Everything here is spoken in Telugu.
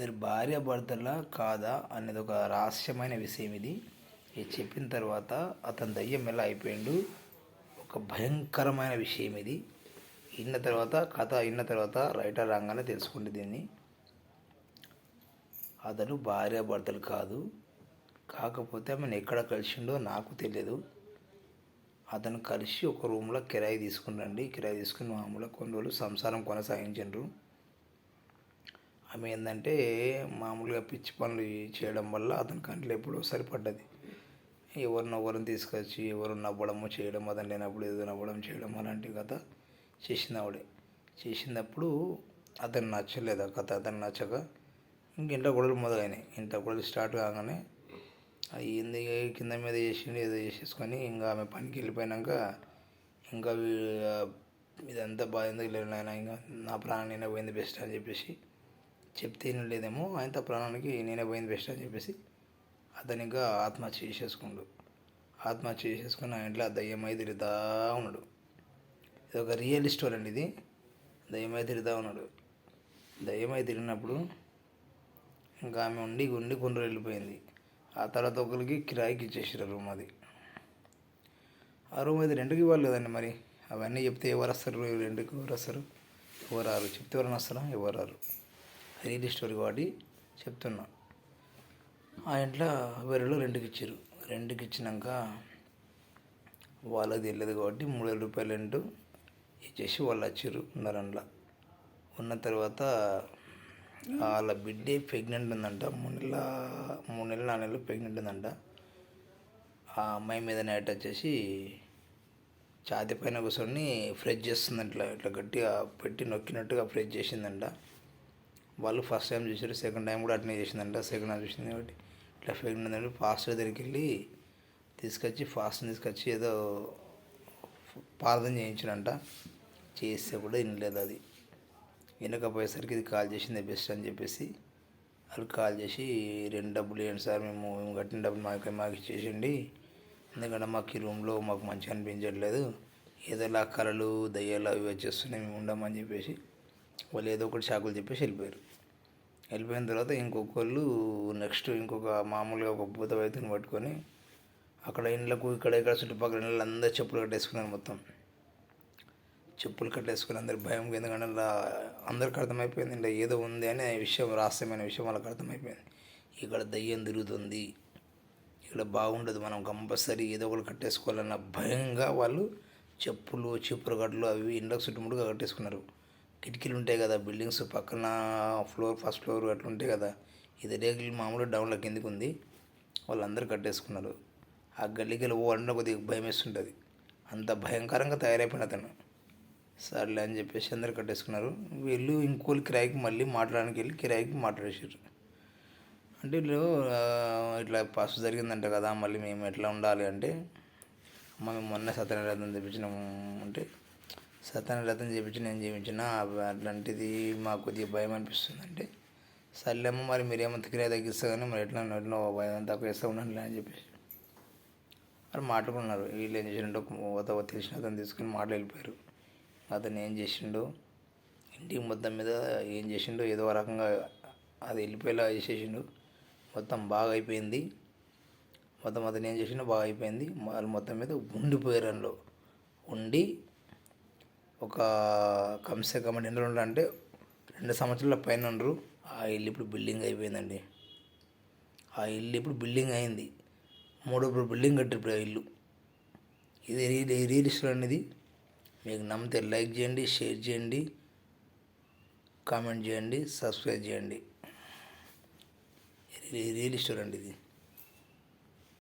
ఇద్దరు భార్య భర్తలా కాదా అనేది ఒక రహస్యమైన విషయం ఇది. ఇది చెప్పిన తర్వాత అతని దయ్యం ఎలా అయిపోయిండు? ఒక భయంకరమైన విషయం ఇది. విన్న తర్వాత కథ విన్న తర్వాత రైటర్ రాగానే తెలుసుకుంటే దీన్ని. అతను భార్య భర్తలు కాదు. కాకపోతే ఆమెను ఎక్కడ కలిసిండో నాకు తెలియదు. అతను కలిసి ఒక రూమ్లో కిరాయి తీసుకున్నాండి కిరాయి తీసుకుని మామూలుగా కొన్ని రోజులు సంసారం కొనసాగించారు ఆమె ఏంటంటే మామూలుగా పిచ్చి పనులు చేయడం వల్ల అతని కంట్లో ఎప్పుడో సరిపడ్డది. ఎవరిని ఎవరిని తీసుకొచ్చి ఎవరు నవ్వడము చేయడం అతను లేనప్పుడు ఏదో నవ్వడం చేయడం అలాంటి కథ చేసింది ఆవిడే. చేసినప్పుడు అతను నచ్చలేదు ఆ కథ అతను నచ్చక ఇంక ఇంట గొడవలు మొదలైనాయి. ఇంట గొడవలు స్టార్ట్ కాగానే అది ఏంది కింద మీద చేసిండు ఏదో చేసేసుకొని ఇంకా ఆమె పనికి వెళ్ళిపోయినాక ఇంకా ఇదంతా బాధ ఎందుకు లేదు నాయన ఇంకా నా ప్రాణం పోయింది బెస్ట్ అని చెప్పేసి చెప్తే లేదేమో ఆయన ప్రాణానికి నేనే పోయింది బెస్ట్ అని చెప్పేసి అతను ఇంకా ఆత్మహత్య చేసేసుకుండు. ఆత్మహత్య చేసేసుకుని ఆ ఇంట్లో దయ్యమై తిరుగుతా ఉన్నాడు. ఇది ఒక రియల్ స్టోరీ అండి ఇది. దయ్యమై తిరుగుతా ఉన్నాడు. దయ్యమై తిరిగినప్పుడు ఇంకా ఆమె ఉండి ఉండి కొన్ని వెళ్ళిపోయింది. ఆ తర్వాత ఒకరికి కిరాయికి ఇచ్చేసారు రూమ్ అది. ఆ రూమ్ అది రెండుకి ఇవ్వాలి కదండి మరి? అవన్నీ చెప్తే ఎవరు వస్తారు? రెండుకి ఎవరు వస్తారు? ఎవరు రారు? చెప్తే ఎవరైనా వస్తారా? ఎవరు రారు? రియల్ స్టోరీ కాబట్టి చెప్తున్నా. ఆ ఇంట్లో వేరేలో రెండుకి ఇచ్చారు రెండుకి ఇచ్చినాక వాళ్ళకి తెలియదు కాబట్టి మూడు వేల రూపాయలు రెండు ఇచ్చేసి వాళ్ళు వచ్చారు ఉన్నారు ఉన్న తర్వాత వాళ్ళ బిడ్డే ప్రెగ్నెంట్ ఉందంట. మూడు నెలల మూడు నెలలు నాలుగు నెలలు ప్రెగ్నెంట్ ఉందంట. ఆ అమ్మాయి మీద నైట్ వచ్చేసి ఛాతి పైన కూర్చొని ఫ్రెష్ చేస్తుందంట. ఇట్లా ఇట్లా గట్టిగా పెట్టి నొక్కినట్టుగా ఫ్రెష్ చేసిందంట. వాళ్ళు ఫస్ట్ టైం చూసారు సెకండ్ టైం కూడా అట్నే చేసిందంట. సెకండ్ టైం చూసింది కాబట్టి ఇట్లా ప్రెగ్నెంట్ ఉందంటే ఫాస్ట్ దగ్గరికి వెళ్ళి తీసుకొచ్చి ఫాస్ట్ తీసుకొచ్చి ఏదో ప్రార్థన చేయించినంట చేస్తే కూడా వినలేదు అది. వినకపోయేసరికి ఇది కాల్ చేసింది బెస్ట్ అని చెప్పేసి. వాళ్ళు కాల్ చేసి రెండు డబ్బులు వేయండి సార్ మేము మేము కట్టిన డబ్బులు మాకు మాకు ఇచ్చేసిండి ఎందుకంటే మాకు ఈ రూమ్లో మాకు మంచిగా అనిపించట్లేదు. ఏదో ఇలా కళలు దయ్యాలు అవి వచ్చేస్తున్నాయి మేము ఉండమని చెప్పేసి వాళ్ళు ఏదో ఒకటి షాకులు చెప్పేసి వెళ్ళిపోయారు. వెళ్ళిపోయిన తర్వాత ఇంకొకళ్ళు నెక్స్ట్ ఇంకొక మామూలుగా ఒక పూత వైద్యుని పట్టుకొని అక్కడ ఇండ్లకు ఇక్కడ ఇక్కడ చుట్టుపక్కల ఇళ్ళు అందరూ చెప్పులు కట్టేసుకున్నారు మొత్తం. చెప్పులు కట్టేసుకుని అందరు భయం ఎందుకంటే అలా అందరికి అర్థమైపోయింది ఇలా ఏదో ఉంది అనే విషయం రహస్యమైన విషయం వాళ్ళకి అర్థమైపోయింది. ఇక్కడ దయ్యం తిరుగుతుంది. ఇక్కడ బాగుండదు మనం కంపల్సరీ ఏదో ఒకటి కట్టేసుకోవాలన్న భయంగా వాళ్ళు చెప్పులు చీపురు కట్టలు అవి ఇండ్లకు చుట్టుముట్టుగా కట్టేసుకున్నారు. కిటికీలు ఉంటాయి కదా బిల్డింగ్స్ పక్కన ఫ్లోర్ ఫస్ట్ ఫ్లోర్ అట్లా ఉంటాయి కదా ఇది రేగులు మామూలు డౌన్లో కిందికి ఉంది. వాళ్ళందరూ కట్టేసుకున్నారు. ఆ గల్లీకి వెళ్ళి పోవాలంటే కొద్దిగా భయం వేస్తుంటుంది. అంత భయంకరంగా తయారైపోయిన అతను. సర్లే అని చెప్పేసి అందరు కట్టేసుకున్నారు. వీళ్ళు ఇంకోళ్ళు కిరాయికి మళ్ళీ మాట్లాడడానికి వెళ్ళి కిరాయికి మాట్లాడేసారు అంటే వీళ్ళు ఇట్లా ఫస్ట్ జరిగిందంట కదా మళ్ళీ మేము ఎట్లా ఉండాలి అంటే అమ్మ మేము మొన్న సత్యనారాయణ తెప్పించినాము అంటే సత్యనారాయణ చేయించి నేను జీవించిన అట్లాంటిది మాకు కొద్దిగా భయం అనిపిస్తుంది అంటే సర్లేమ్మ మరి మీరేమో కిరాయి తగ్గిస్తా కానీ మరి ఎట్లా ఎట్లా భయం తక్కువ వేస్తూ ఉండండి అని చెప్పేసి. మరి మాట్లాడుకున్నారు. వీళ్ళు ఏం చేసిండో? ఒక తెలిసిన అతను తీసుకుని మాటలు వెళ్ళిపోయారు. అతను ఏం చేసిండో? ఇంటికి మొత్తం మీద ఏం చేసిండో? ఏదో రకంగా అది వెళ్ళిపోయేలా చేసేసిండు. మొత్తం బాగా అయిపోయింది. మొత్తం అతను ఏం చేసిండో? బాగా అయిపోయింది. వాళ్ళు మొత్తం మీద ఉండిపోయారు అందులో. ఉండి ఒక కమ్సే కమ్ ఎన్ని రోజులు అంటే రెండు సంవత్సరాల పైన ఉండరు. ఆ ఇల్లు ఇప్పుడు బిల్డింగ్ అయిపోయిందండి. ఆ ఇల్లు ఇప్పుడు బిల్డింగ్ అయింది. మూడో ఇప్పుడు బిల్డింగ్ కట్టారు ఇప్పుడు ఆ ఇల్లు. ఇది రియల్ రియల్ ఇష్యూ అనేది మీకు నమ్మితే లైక్ చేయండి షేర్ చేయండి కామెంట్ చేయండి సబ్స్క్రైబ్ చేయండి. రియల్ ఇస్టోర్ అండి ఇది